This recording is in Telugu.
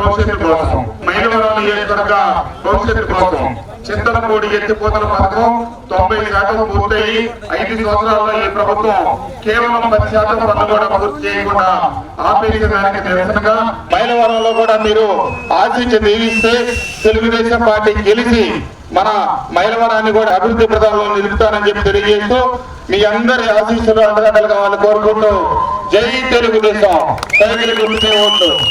భవిష్యత్తు కోసం మైలవరం నియోజకవర్గ భవిష్యత్తు కోసం చింతలపూడి ఎత్తిపోతల పథకం తొంభై శాతం పూర్తయి ఐదు సంవత్సరాల్లో ఈ ప్రభుత్వం కేవలం పది శాతం పనులు కూడా పూర్తి చేయకుండా ఆపేసిన దానికి నిరసనగా మైలవరంలో కూడా మీరు ఆశించి దీవిస్తే తెలుగుదేశం పార్టీ గెలిచి మన మైలవరాన్ని కూడా అభివృద్ధి ప్రధానంలో నిలుపుతానని చెప్పి తెలియజేస్తూ మీ అందరి ఆశీస్సులు అండదండలు కావాలని కోరుకుంటూ జై తెలుగుదేశం. సైకిల్ గుర్తు ఓట్లు